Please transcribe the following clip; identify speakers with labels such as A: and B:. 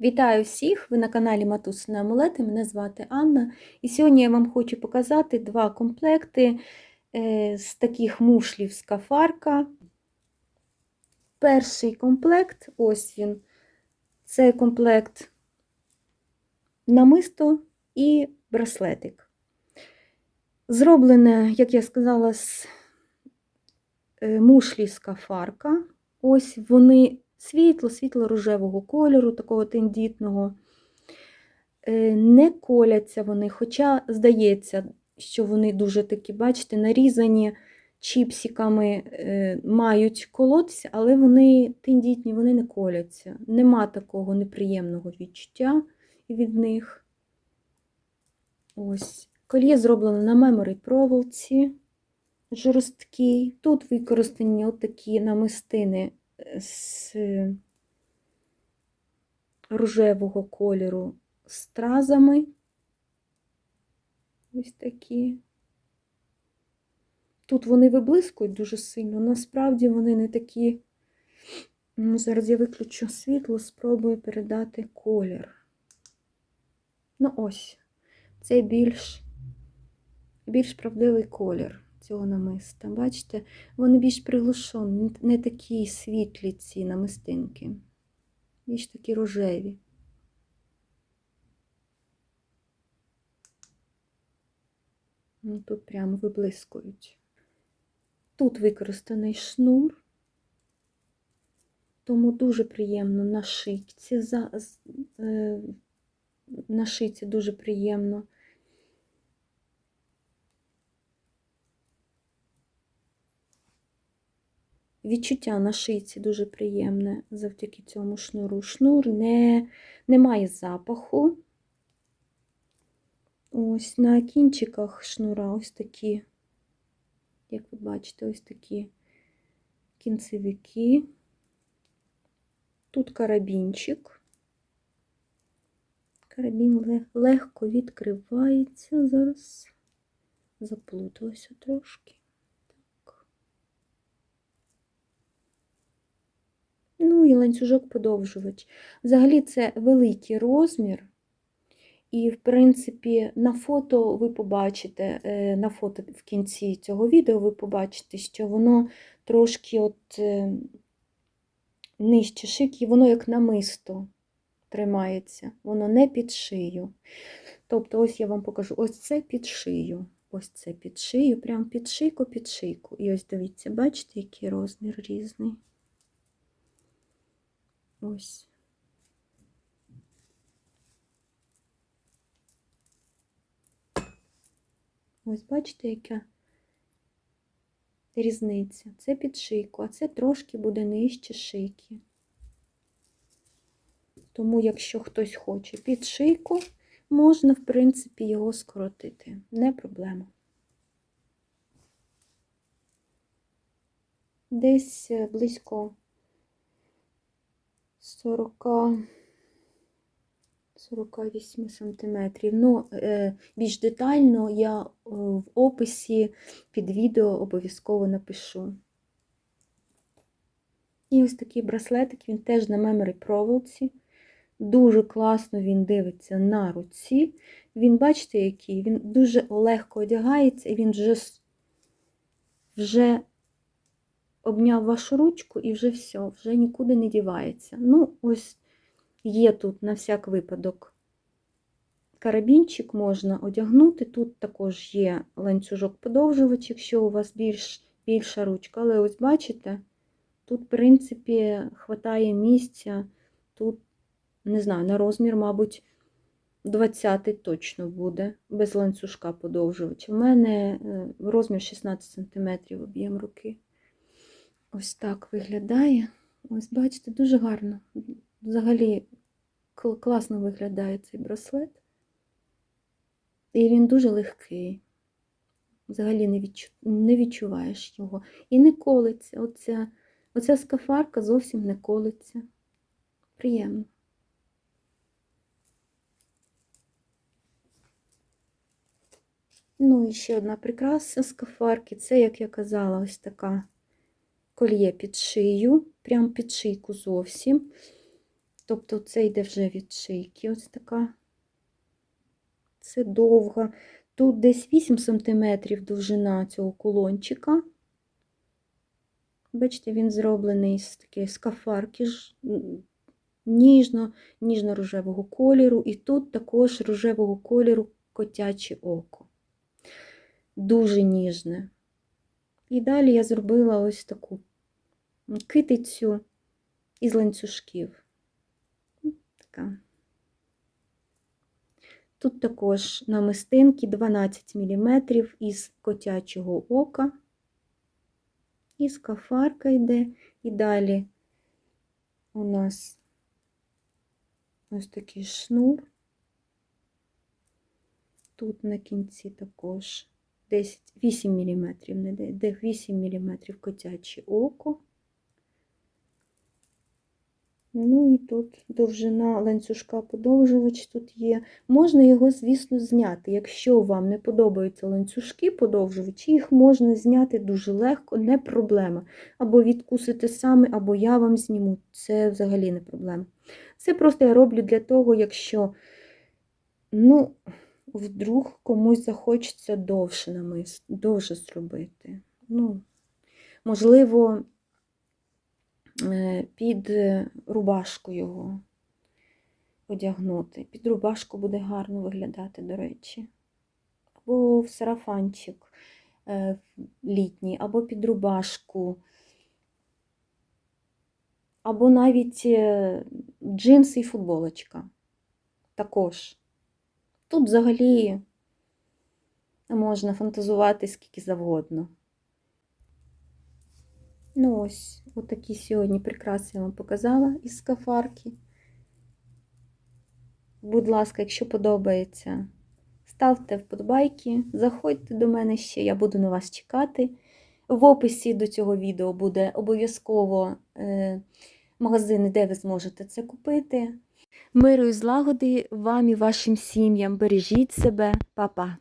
A: Вітаю всіх! Ви на каналі Матусини Амулети. Мене звати Анна. І сьогодні я вам хочу показати два комплекти е, з таких мушлів скафарка. Перший комплект ось він. Це комплект намисто і браслетик. Зроблене, як я сказала, з е, мушлі скафарка. Ось вони світло, світло-рожевого кольору, такого тендітного. Е, Не коляться вони, хоча здається, що вони дуже такі, бачите, нарізані чіпсиками, е, мають колотися, але вони тендітні, вони не коляться. Нема такого неприємного відчуття від них. Ось. Кольє зроблено на меморі проволоці жорсткій. Тут використані отакі намистини з рожевого кольору стразами. Ось такі. Тут вони виблискують дуже сильно, насправді вони не такі. Ну, Зараз я виключу світло, спробую передати колір. Ну, ось, це більш, більш правдивий колір цього намиста. Бачите, вони більш приглушені, не такі світлі ці намистинки, більш такі рожеві. Тут прямо виблискують. Тут використаний шнур, тому дуже приємно на шийці, е, на шийці дуже приємно. Відчуття на шийці дуже приємне завдяки цьому шнуру. Шнур не, не має запаху. Ось на кінчиках шнура ось такі, як ви бачите, ось такі кінцевики. Тут карабінчик. Карабін легко відкривається, зараз заплуталося трошки. Ну і ланцюжок подовжувач. Взагалі це великий розмір. І, в принципі, на фото ви побачите, е, на фото в кінці цього відео ви побачите, що воно трошки от е, нижче шики, воно як намисто тримається, воно не під шию. Тобто, ось я вам покажу: ось це під шию. Ось це під шию, прямо під шийку, під шийку. І ось дивіться, бачите, який розмір різний. Ось. Ось бачите, яка різниця. Це під шийку, а це трошки буде нижче шийки. Тому, якщо хтось хоче під шийку, можна, в принципі, його скоротити. Не проблема. Десь е, близько 40 48 сантиметрів. Ну, е, більш детально я е, в описі під відео обов'язково напишу. І ось такий браслетик, він теж на меморі проволоці. Дуже класно він дивиться на руці. Він, бачите, який? Він дуже легко одягається, і він вже вже обняв вашу ручку і вже все, вже нікуди не дівається. Ну, ось є тут на всяк випадок карабінчик можна одягнути. Тут також є ланцюжок подовжувач, якщо у вас більш, більша ручка. Але ось бачите, тут, в принципі, хватає місця. Тут, не знаю, на розмір, мабуть, 20 точно буде, без ланцюжка подовжувача. У мене е, розмір 16 см об'єм руки. Ось так виглядає. Ось, бачите, дуже гарно. Взагалі класно виглядає цей браслет. І він дуже легкий. Взагалі не відчу... не відчуваєш його. І не колиться. Оця, Оця скафарка зовсім не колиться. Приємно. Ну і ще одна прикраса скафарки. Це, як я казала, ось така кольє під шию, прям під шийку зовсім. Тобто це йде вже від шийки. Ось така. Це довга. Тут десь 8 см довжина цього кулончика. Бачите, він зроблений з такої скафарки ніжно, ніжно-рожевого кольору, і тут також рожевого кольору котяче око. Дуже ніжне. І далі я зробила ось таку китицю із ланцюжків. Така. Тут також намистинки 12 мм із котячого ока. І скафарка йде. І далі у нас ось такий шнур. Тут на кінці також 10, 8 мм, не де, де 8 мм котяче око. Ну і тут довжина ланцюжка подовжувач тут є. Можна його, звісно, зняти. Якщо вам не подобаються ланцюжки подовжувачі, їх можна зняти дуже легко, не проблема. Або відкусити саме, або я вам зніму. Це взагалі не проблема. Це просто я роблю для того, якщо, ну, вдруг комусь захочеться довше намис, довше зробити. Ну, можливо, е, під е, рубашку його одягнути. Під рубашку буде гарно виглядати, до речі. Або в сарафанчик е, літній, або під рубашку, або навіть джинси і футболочка. Також. Тут взагалі можна фантазувати скільки завгодно. Ну ось, отакі сьогодні прикраси я вам показала із скафарки. Будь ласка, якщо подобається, ставте вподобайки, заходьте до мене ще, я буду на вас чекати. В описі до цього відео буде обов'язково е, магазини, де ви зможете це купити. Миру і злагоди вам і вашим сім'ям. Бережіть себе, Па-па!